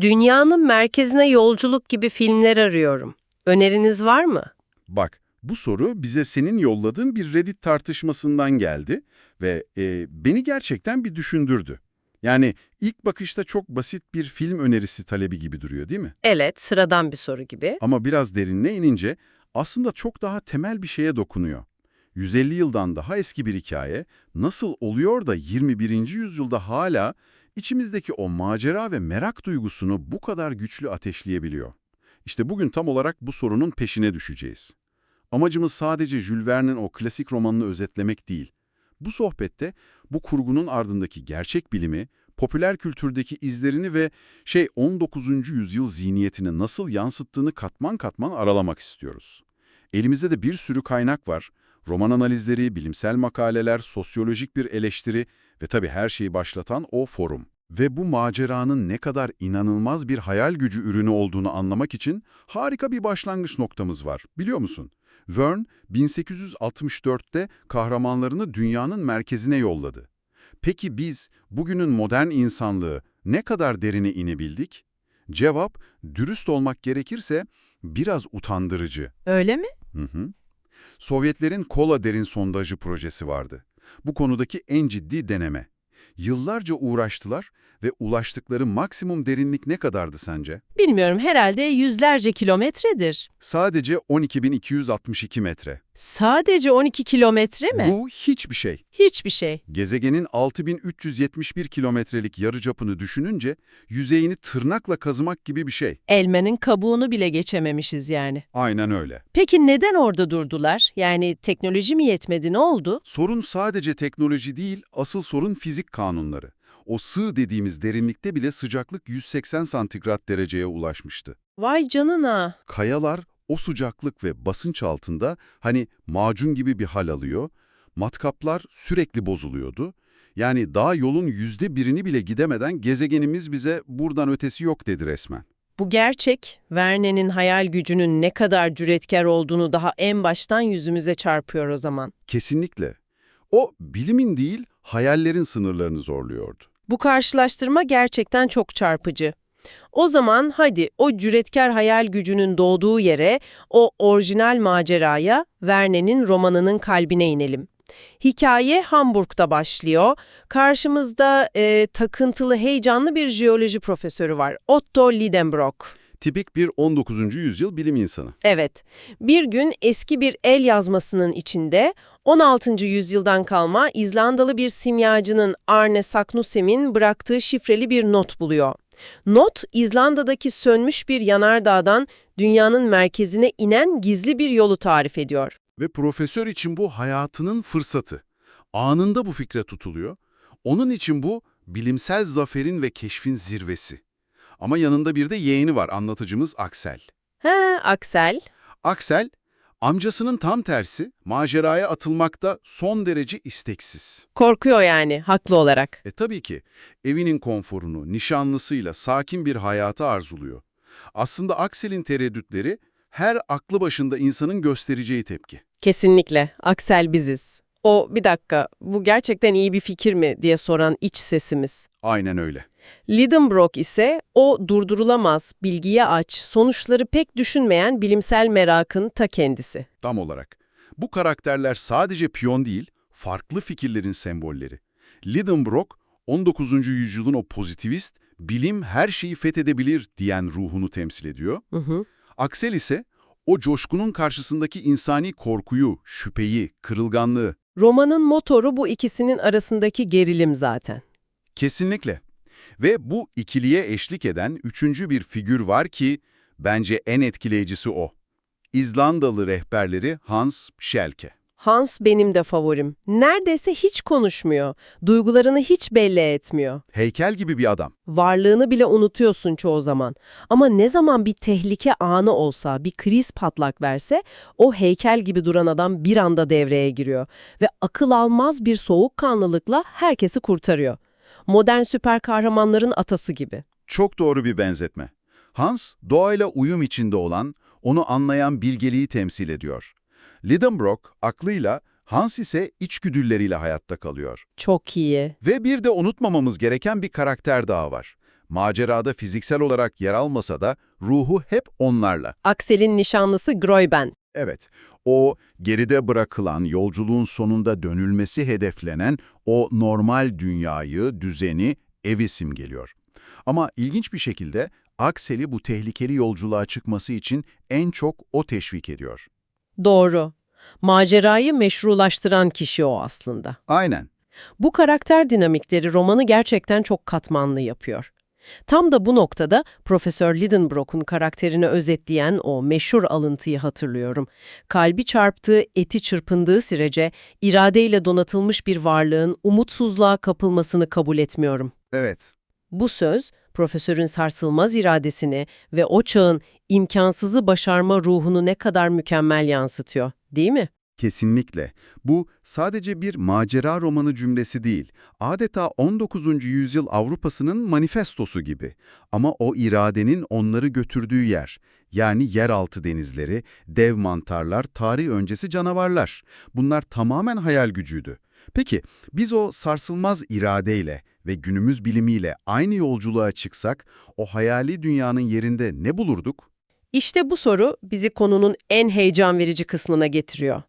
Dünyanın merkezine yolculuk gibi filmler arıyorum. Öneriniz var mı? Bak, bu soru bize senin yolladığın bir Reddit tartışmasından geldi ve e, beni gerçekten bir düşündürdü. Yani ilk bakışta çok basit bir film önerisi talebi gibi duruyor değil mi? Evet, sıradan bir soru gibi. Ama biraz derinine inince aslında çok daha temel bir şeye dokunuyor. 150 yıldan daha eski bir hikaye nasıl oluyor da 21. yüzyılda hala içimizdeki o macera ve merak duygusunu bu kadar güçlü ateşleyebiliyor? İşte bugün tam olarak bu sorunun peşine düşeceğiz. Amacımız sadece Jules Verne'in o klasik romanını özetlemek değil. Bu sohbette bu kurgunun ardındaki gerçek bilimi, popüler kültürdeki izlerini ve şey 19. yüzyıl zihniyetini nasıl yansıttığını katman katman aralamak istiyoruz. Elimizde de bir sürü kaynak var. Roman analizleri, bilimsel makaleler, sosyolojik bir eleştiri ve tabii her şeyi başlatan o forum. Ve bu maceranın ne kadar inanılmaz bir hayal gücü ürünü olduğunu anlamak için harika bir başlangıç noktamız var. Biliyor musun? Verne 1864'te kahramanlarını dünyanın merkezine yolladı. Peki biz bugünün modern insanlığı ne kadar derine inebildik? Cevap, dürüst olmak gerekirse biraz utandırıcı. Öyle mi? Hı hı. Sovyetlerin Kola derin sondajı projesi vardı. Bu konudaki en ciddi deneme. Yıllarca uğraştılar ve ulaştıkları maksimum derinlik ne kadardı sence? Bilmiyorum herhalde yüzlerce kilometredir. Sadece 12.262 metre. Sadece 12 kilometre mi? Bu hiçbir şey. Hiçbir şey. Gezegenin 6371 kilometrelik yarıçapını düşününce yüzeyini tırnakla kazımak gibi bir şey. Elmenin kabuğunu bile geçememişiz yani. Aynen öyle. Peki neden orada durdular? Yani teknoloji mi yetmedi ne oldu? Sorun sadece teknoloji değil, asıl sorun fizik kanunları. O sığ dediğimiz derinlikte bile sıcaklık 180 santigrat dereceye ulaşmıştı. Vay canına. Kayalar o sıcaklık ve basınç altında hani macun gibi bir hal alıyor, matkaplar sürekli bozuluyordu. Yani daha yolun yüzde birini bile gidemeden gezegenimiz bize buradan ötesi yok dedi resmen. Bu gerçek, Verne'nin hayal gücünün ne kadar cüretkar olduğunu daha en baştan yüzümüze çarpıyor o zaman. Kesinlikle. O bilimin değil, hayallerin sınırlarını zorluyordu. Bu karşılaştırma gerçekten çok çarpıcı. O zaman hadi o cüretkar hayal gücünün doğduğu yere, o orijinal maceraya, Verne'nin romanının kalbine inelim. Hikaye Hamburg'da başlıyor. Karşımızda e, takıntılı, heyecanlı bir jeoloji profesörü var. Otto Lidenbrock. Tipik bir 19. yüzyıl bilim insanı. Evet, bir gün eski bir el yazmasının içinde 16. yüzyıldan kalma İzlandalı bir simyacının Arne Saknussemm'in bıraktığı şifreli bir not buluyor. Not, İzlanda'daki sönmüş bir yanardağdan dünyanın merkezine inen gizli bir yolu tarif ediyor. Ve profesör için bu hayatının fırsatı. Anında bu fikre tutuluyor. Onun için bu bilimsel zaferin ve keşfin zirvesi. Ama yanında bir de yeğeni var anlatıcımız Aksel. He, Aksel. Aksel, amcasının tam tersi maceraya atılmakta son derece isteksiz. Korkuyor yani, haklı olarak. E tabii ki evinin konforunu, nişanlısıyla sakin bir hayatı arzuluyor. Aslında Aksel'in tereddütleri her aklı başında insanın göstereceği tepki. Kesinlikle, Aksel biziz. O, bir dakika, bu gerçekten iyi bir fikir mi diye soran iç sesimiz. Aynen öyle. Lidenbrock ise o durdurulamaz, bilgiye aç, sonuçları pek düşünmeyen bilimsel merakın ta kendisi. Tam olarak. Bu karakterler sadece piyon değil, farklı fikirlerin sembolleri. Lidenbrock, 19. yüzyılın o pozitivist, bilim her şeyi fethedebilir diyen ruhunu temsil ediyor. Hı hı. Aksel ise o coşkunun karşısındaki insani korkuyu, şüpheyi, kırılganlığı. Romanın motoru bu ikisinin arasındaki gerilim zaten. Kesinlikle. Ve bu ikiliye eşlik eden üçüncü bir figür var ki bence en etkileyicisi o. İzlandalı rehberleri Hans Schelke. Hans benim de favorim. Neredeyse hiç konuşmuyor. Duygularını hiç belli etmiyor. Heykel gibi bir adam. Varlığını bile unutuyorsun çoğu zaman. Ama ne zaman bir tehlike anı olsa, bir kriz patlak verse, o heykel gibi duran adam bir anda devreye giriyor. Ve akıl almaz bir soğukkanlılıkla herkesi kurtarıyor. Modern süper kahramanların atası gibi. Çok doğru bir benzetme. Hans, doğayla uyum içinde olan, onu anlayan bilgeliği temsil ediyor. Lidenbrock, aklıyla, Hans ise içgüdüleriyle hayatta kalıyor. Çok iyi. Ve bir de unutmamamız gereken bir karakter daha var. Macerada fiziksel olarak yer almasa da ruhu hep onlarla. Aksel'in nişanlısı Groyben. Evet, o geride bırakılan, yolculuğun sonunda dönülmesi hedeflenen o normal dünyayı, düzeni, evi simgeliyor. Ama ilginç bir şekilde Aksel'i bu tehlikeli yolculuğa çıkması için en çok o teşvik ediyor. Doğru. Macerayı meşrulaştıran kişi o aslında. Aynen. Bu karakter dinamikleri romanı gerçekten çok katmanlı yapıyor. Tam da bu noktada Profesör Lidenbrock'un karakterini özetleyen o meşhur alıntıyı hatırlıyorum. Kalbi çarptığı, eti çırpındığı sürece iradeyle donatılmış bir varlığın umutsuzluğa kapılmasını kabul etmiyorum. Evet. Bu söz, profesörün sarsılmaz iradesini ve o çağın imkansızı başarma ruhunu ne kadar mükemmel yansıtıyor, değil mi? Kesinlikle. Bu sadece bir macera romanı cümlesi değil, adeta 19. yüzyıl Avrupa'sının manifestosu gibi. Ama o iradenin onları götürdüğü yer, yani yeraltı denizleri, dev mantarlar, tarih öncesi canavarlar. Bunlar tamamen hayal gücüydü. Peki, biz o sarsılmaz iradeyle ve günümüz bilimiyle aynı yolculuğa çıksak, o hayali dünyanın yerinde ne bulurduk? İşte bu soru bizi konunun en heyecan verici kısmına getiriyor.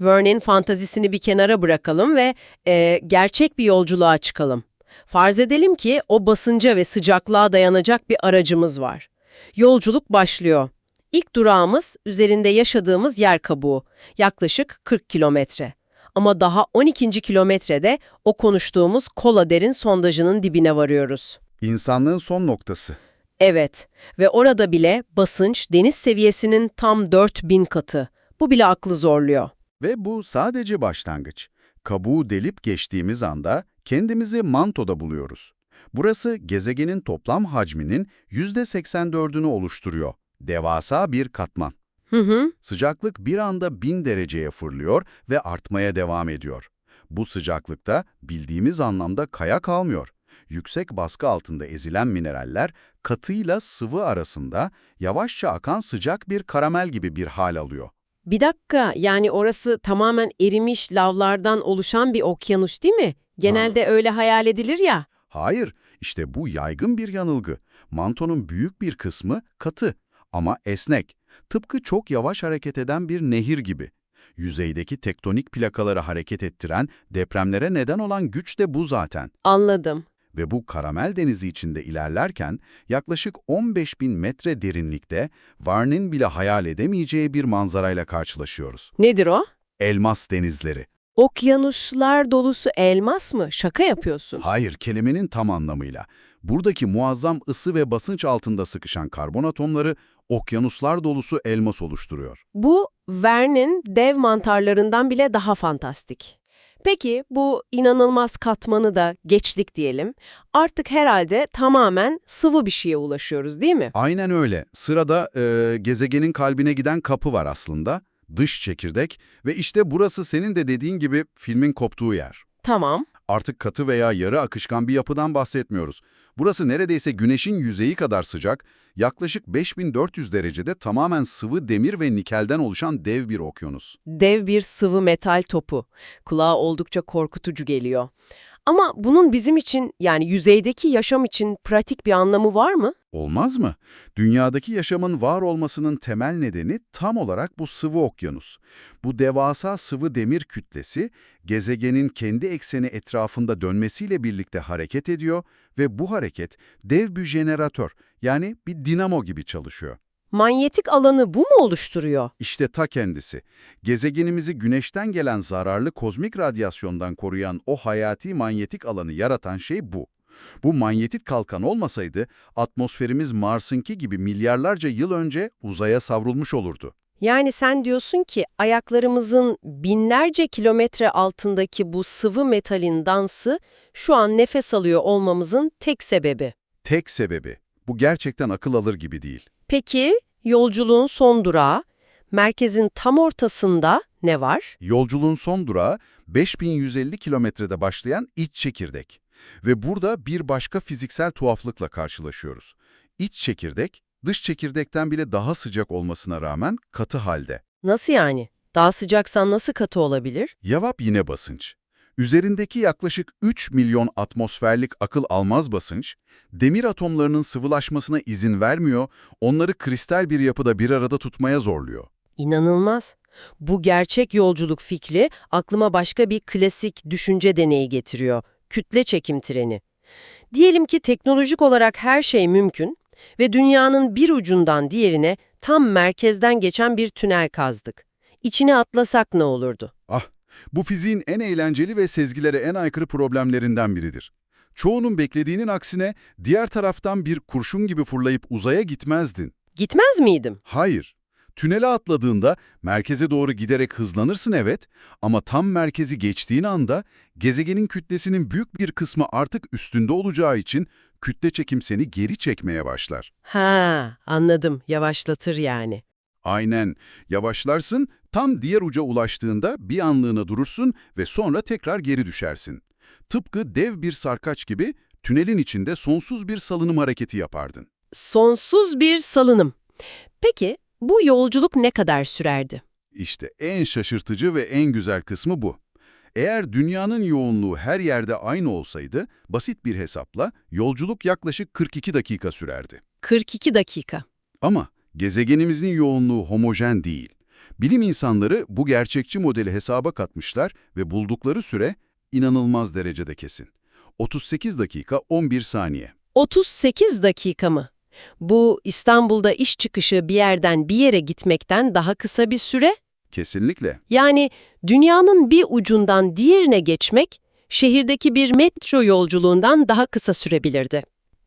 Verne'in fantazisini bir kenara bırakalım ve e, gerçek bir yolculuğa çıkalım. Farz edelim ki o basınca ve sıcaklığa dayanacak bir aracımız var. Yolculuk başlıyor. İlk durağımız üzerinde yaşadığımız yer kabuğu. Yaklaşık 40 kilometre. Ama daha 12. kilometrede o konuştuğumuz kola derin sondajının dibine varıyoruz. İnsanlığın son noktası. Evet ve orada bile basınç deniz seviyesinin tam 4000 katı. Bu bile aklı zorluyor. Ve bu sadece başlangıç. Kabuğu delip geçtiğimiz anda kendimizi mantoda buluyoruz. Burası gezegenin toplam hacminin %84'ünü oluşturuyor. Devasa bir katman. Hı hı. Sıcaklık bir anda 1000 dereceye fırlıyor ve artmaya devam ediyor. Bu sıcaklıkta bildiğimiz anlamda kaya kalmıyor. Yüksek baskı altında ezilen mineraller katıyla sıvı arasında yavaşça akan sıcak bir karamel gibi bir hal alıyor. Bir dakika yani orası tamamen erimiş lavlardan oluşan bir okyanus değil mi? Genelde öyle hayal edilir ya. Hayır, işte bu yaygın bir yanılgı. Mantonun büyük bir kısmı katı ama esnek. Tıpkı çok yavaş hareket eden bir nehir gibi. Yüzeydeki tektonik plakaları hareket ettiren, depremlere neden olan güç de bu zaten. Anladım. Ve bu karamel denizi içinde ilerlerken yaklaşık 15 bin metre derinlikte Varn'in bile hayal edemeyeceği bir manzarayla karşılaşıyoruz. Nedir o? Elmas denizleri. Okyanuslar dolusu elmas mı? Şaka yapıyorsun. Hayır, kelimenin tam anlamıyla. Buradaki muazzam ısı ve basınç altında sıkışan karbon atomları okyanuslar dolusu elmas oluşturuyor. Bu Verne'in dev mantarlarından bile daha fantastik. Peki bu inanılmaz katmanı da geçtik diyelim. Artık herhalde tamamen sıvı bir şeye ulaşıyoruz değil mi? Aynen öyle. Sırada e, gezegenin kalbine giden kapı var aslında. Dış çekirdek ve işte burası senin de dediğin gibi filmin koptuğu yer. Tamam. Artık katı veya yarı akışkan bir yapıdan bahsetmiyoruz. Burası neredeyse güneşin yüzeyi kadar sıcak, yaklaşık 5400 derecede tamamen sıvı demir ve nikelden oluşan dev bir okyanus. Dev bir sıvı metal topu. Kulağa oldukça korkutucu geliyor. Ama bunun bizim için yani yüzeydeki yaşam için pratik bir anlamı var mı? Olmaz mı? Dünyadaki yaşamın var olmasının temel nedeni tam olarak bu sıvı okyanus. Bu devasa sıvı demir kütlesi, gezegenin kendi ekseni etrafında dönmesiyle birlikte hareket ediyor ve bu hareket dev bir jeneratör, yani bir dinamo gibi çalışıyor. Manyetik alanı bu mu oluşturuyor? İşte ta kendisi. Gezegenimizi güneşten gelen zararlı kozmik radyasyondan koruyan o hayati manyetik alanı yaratan şey bu. Bu manyetik kalkan olmasaydı atmosferimiz Mars'ınki gibi milyarlarca yıl önce uzaya savrulmuş olurdu. Yani sen diyorsun ki ayaklarımızın binlerce kilometre altındaki bu sıvı metalin dansı şu an nefes alıyor olmamızın tek sebebi. Tek sebebi. Bu gerçekten akıl alır gibi değil. Peki yolculuğun son durağı, merkezin tam ortasında ne var? Yolculuğun son durağı 5150 kilometrede başlayan iç çekirdek. Ve burada bir başka fiziksel tuhaflıkla karşılaşıyoruz. İç çekirdek, dış çekirdekten bile daha sıcak olmasına rağmen katı halde. Nasıl yani? Daha sıcaksan nasıl katı olabilir? Cevap yine basınç. Üzerindeki yaklaşık 3 milyon atmosferlik akıl almaz basınç, demir atomlarının sıvılaşmasına izin vermiyor, onları kristal bir yapıda bir arada tutmaya zorluyor. İnanılmaz. Bu gerçek yolculuk fikri aklıma başka bir klasik düşünce deneyi getiriyor. Kütle çekim treni. Diyelim ki teknolojik olarak her şey mümkün ve dünyanın bir ucundan diğerine tam merkezden geçen bir tünel kazdık. İçine atlasak ne olurdu? Ah, bu fiziğin en eğlenceli ve sezgilere en aykırı problemlerinden biridir. Çoğunun beklediğinin aksine diğer taraftan bir kurşun gibi fırlayıp uzaya gitmezdin. Gitmez miydim? Hayır. Tünele atladığında merkeze doğru giderek hızlanırsın evet ama tam merkezi geçtiğin anda gezegenin kütlesinin büyük bir kısmı artık üstünde olacağı için kütle çekim seni geri çekmeye başlar. Ha, anladım. Yavaşlatır yani. Aynen. Yavaşlarsın, tam diğer uca ulaştığında bir anlığına durursun ve sonra tekrar geri düşersin. Tıpkı dev bir sarkaç gibi tünelin içinde sonsuz bir salınım hareketi yapardın. Sonsuz bir salınım. Peki bu yolculuk ne kadar sürerdi? İşte en şaşırtıcı ve en güzel kısmı bu. Eğer dünyanın yoğunluğu her yerde aynı olsaydı, basit bir hesapla yolculuk yaklaşık 42 dakika sürerdi. 42 dakika. Ama gezegenimizin yoğunluğu homojen değil. Bilim insanları bu gerçekçi modeli hesaba katmışlar ve buldukları süre inanılmaz derecede kesin. 38 dakika 11 saniye. 38 dakika mı? Bu İstanbul'da iş çıkışı bir yerden bir yere gitmekten daha kısa bir süre. Kesinlikle. Yani dünyanın bir ucundan diğerine geçmek şehirdeki bir metro yolculuğundan daha kısa sürebilirdi.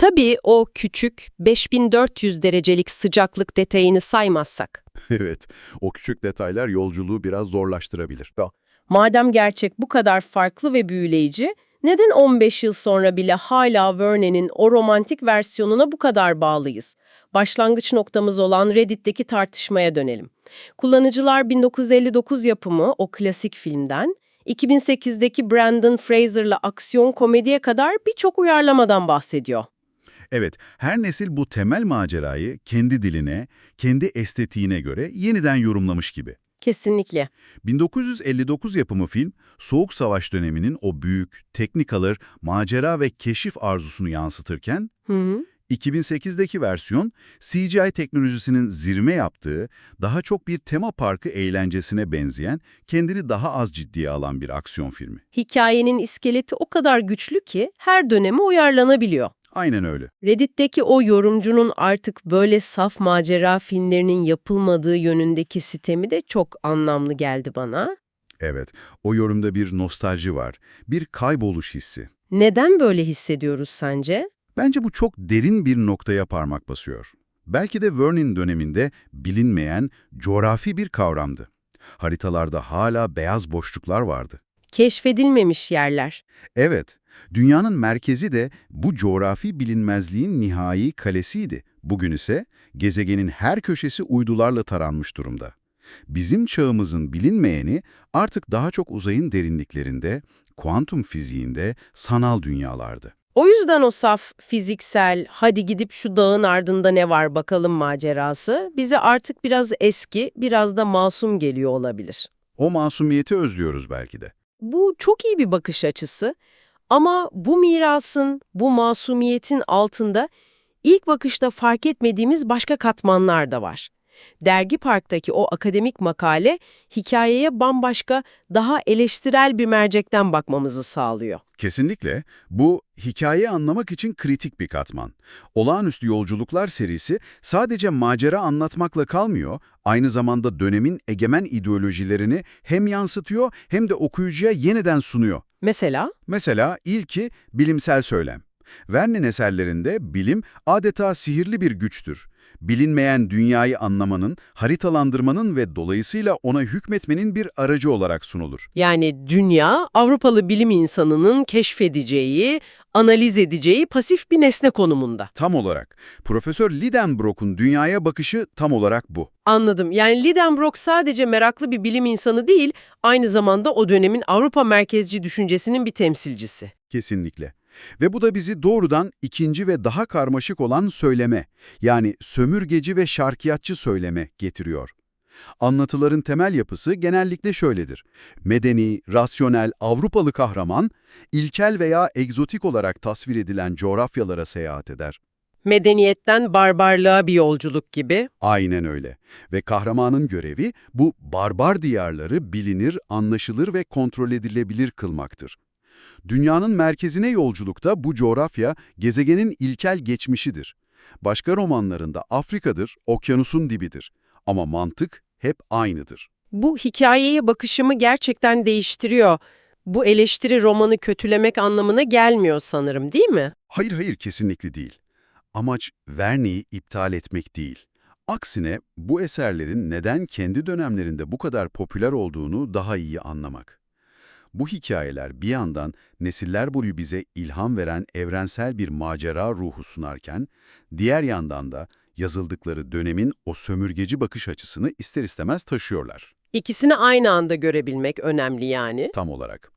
Tabii o küçük 5400 derecelik sıcaklık detayını saymazsak. evet, o küçük detaylar yolculuğu biraz zorlaştırabilir. Madem gerçek bu kadar farklı ve büyüleyici, neden 15 yıl sonra bile hala Verne'nin o romantik versiyonuna bu kadar bağlıyız? Başlangıç noktamız olan Reddit'teki tartışmaya dönelim. Kullanıcılar 1959 yapımı o klasik filmden, 2008'deki Brandon Fraser'la aksiyon komediye kadar birçok uyarlamadan bahsediyor. Evet, her nesil bu temel macerayı kendi diline, kendi estetiğine göre yeniden yorumlamış gibi. Kesinlikle. 1959 yapımı film, Soğuk Savaş döneminin o büyük, teknikalır, macera ve keşif arzusunu yansıtırken, Hı hı. 2008'deki versiyon, CGI teknolojisinin zirme yaptığı, daha çok bir tema parkı eğlencesine benzeyen, kendini daha az ciddiye alan bir aksiyon filmi. Hikayenin iskeleti o kadar güçlü ki her döneme uyarlanabiliyor. Aynen öyle. Reddit'teki o yorumcunun artık böyle saf macera filmlerinin yapılmadığı yönündeki sitemi de çok anlamlı geldi bana. Evet, o yorumda bir nostalji var, bir kayboluş hissi. Neden böyle hissediyoruz sence? Bence bu çok derin bir noktaya parmak basıyor. Belki de Vernon döneminde bilinmeyen, coğrafi bir kavramdı. Haritalarda hala beyaz boşluklar vardı. Keşfedilmemiş yerler. Evet, dünyanın merkezi de bu coğrafi bilinmezliğin nihai kalesiydi. Bugün ise gezegenin her köşesi uydularla taranmış durumda. Bizim çağımızın bilinmeyeni artık daha çok uzayın derinliklerinde, kuantum fiziğinde, sanal dünyalardı. O yüzden o saf, fiziksel, hadi gidip şu dağın ardında ne var bakalım macerası bize artık biraz eski, biraz da masum geliyor olabilir. O masumiyeti özlüyoruz belki de. Bu çok iyi bir bakış açısı ama bu mirasın, bu masumiyetin altında ilk bakışta fark etmediğimiz başka katmanlar da var. Dergi Park'taki o akademik makale hikayeye bambaşka, daha eleştirel bir mercekten bakmamızı sağlıyor. Kesinlikle. Bu, hikayeyi anlamak için kritik bir katman. Olağanüstü Yolculuklar serisi sadece macera anlatmakla kalmıyor, aynı zamanda dönemin egemen ideolojilerini hem yansıtıyor hem de okuyucuya yeniden sunuyor. Mesela Mesela ilki bilimsel söylem. Vernon eserlerinde bilim adeta sihirli bir güçtür. Bilinmeyen dünyayı anlamanın, haritalandırmanın ve dolayısıyla ona hükmetmenin bir aracı olarak sunulur. yani dünya Avrupalı bilim insanının keşfedeceği, analiz edeceği pasif bir nesne konumunda. Tam olarak. Profesör Lidenbrock'un dünyaya bakışı tam olarak bu. Anladım. Yani Lidenbrock sadece meraklı bir bilim insanı değil, aynı zamanda o dönemin Avrupa merkezci düşüncesinin bir temsilcisi. Kesinlikle. Ve bu da bizi doğrudan ikinci ve daha karmaşık olan söyleme, yani sömürgeci ve şarkiyatçı söyleme getiriyor. Anlatıların temel yapısı genellikle şöyledir. Medeni, rasyonel, Avrupalı kahraman, ilkel veya egzotik olarak tasvir edilen coğrafyalara seyahat eder. Medeniyetten barbarlığa bir yolculuk gibi. Aynen öyle. Ve kahramanın görevi bu barbar diyarları bilinir, anlaşılır ve kontrol edilebilir kılmaktır. Dünyanın merkezine yolculukta bu coğrafya gezegenin ilkel geçmişidir. Başka romanlarında Afrika'dır, okyanusun dibidir. Ama mantık hep aynıdır. Bu hikayeye bakışımı gerçekten değiştiriyor. Bu eleştiri romanı kötülemek anlamına gelmiyor sanırım değil mi? Hayır hayır kesinlikle değil. Amaç Verne'yi iptal etmek değil. Aksine bu eserlerin neden kendi dönemlerinde bu kadar popüler olduğunu daha iyi anlamak. Bu hikayeler bir yandan nesiller boyu bize ilham veren evrensel bir macera ruhu sunarken, diğer yandan da yazıldıkları dönemin o sömürgeci bakış açısını ister istemez taşıyorlar. İkisini aynı anda görebilmek önemli yani. Tam olarak.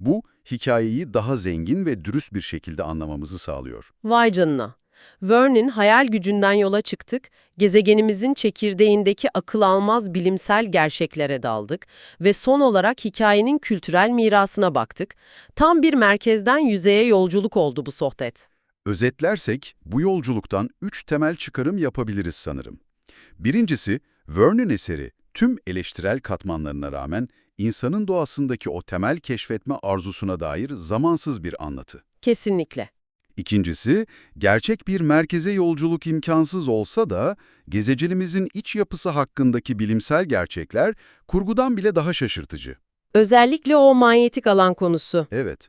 Bu, hikayeyi daha zengin ve dürüst bir şekilde anlamamızı sağlıyor. Vay canına. Verne'in hayal gücünden yola çıktık, gezegenimizin çekirdeğindeki akıl almaz bilimsel gerçeklere daldık ve son olarak hikayenin kültürel mirasına baktık. Tam bir merkezden yüzeye yolculuk oldu bu sohbet. Özetlersek, bu yolculuktan üç temel çıkarım yapabiliriz sanırım. Birincisi, Vernon eseri tüm eleştirel katmanlarına rağmen insanın doğasındaki o temel keşfetme arzusuna dair zamansız bir anlatı. Kesinlikle. İkincisi, gerçek bir merkeze yolculuk imkansız olsa da gezegenimizin iç yapısı hakkındaki bilimsel gerçekler kurgudan bile daha şaşırtıcı. Özellikle o manyetik alan konusu. Evet.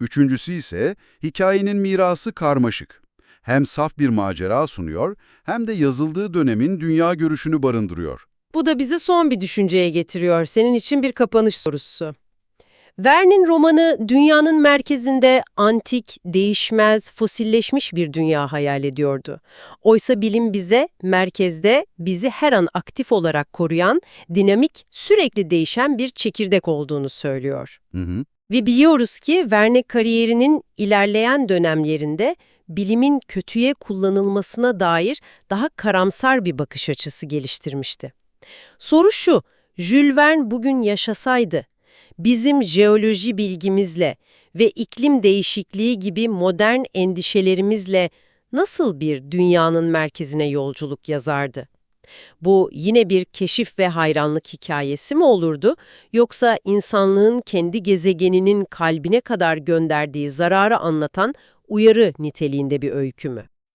Üçüncüsü ise hikayenin mirası karmaşık. Hem saf bir macera sunuyor hem de yazıldığı dönemin dünya görüşünü barındırıyor. Bu da bizi son bir düşünceye getiriyor. Senin için bir kapanış sorusu. Verne'in romanı dünyanın merkezinde antik, değişmez, fosilleşmiş bir dünya hayal ediyordu. Oysa bilim bize merkezde bizi her an aktif olarak koruyan, dinamik, sürekli değişen bir çekirdek olduğunu söylüyor. Hı hı. Ve biliyoruz ki Verne kariyerinin ilerleyen dönemlerinde bilimin kötüye kullanılmasına dair daha karamsar bir bakış açısı geliştirmişti. Soru şu, Jules Verne bugün yaşasaydı, bizim jeoloji bilgimizle ve iklim değişikliği gibi modern endişelerimizle nasıl bir dünyanın merkezine yolculuk yazardı? Bu yine bir keşif ve hayranlık hikayesi mi olurdu, yoksa insanlığın kendi gezegeninin kalbine kadar gönderdiği zararı anlatan uyarı niteliğinde bir öykü mü?